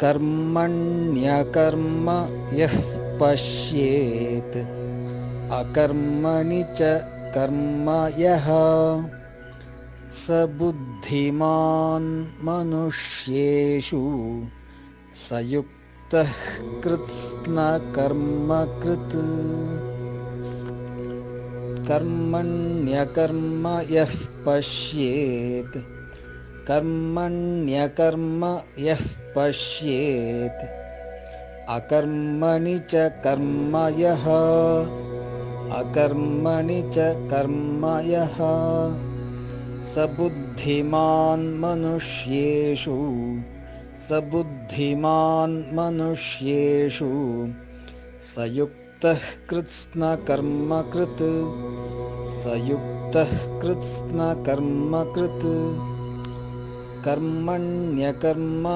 कर्मण्यकर्म यः पश्येत् अकर्मणि च कर्म यः। स बुद्धिमान् मनुष्येषु स युक्तः कृत्स्नकर्मकृत् कर्मण्यकर्म यः पश्येत् कर्मण्यकर्म यः पश्येत्। अकर्मणि च कर्म यः। अकर्मणि च कर्म यः। स बुद्धिमान् मनुष्येषु। स बुद्धिमान् मनुष्येषु। स युक्तः कृत्स्नकर्मकृत् स युक्तः कृत्स्नकर्मकृत् कर्मण्यकर्म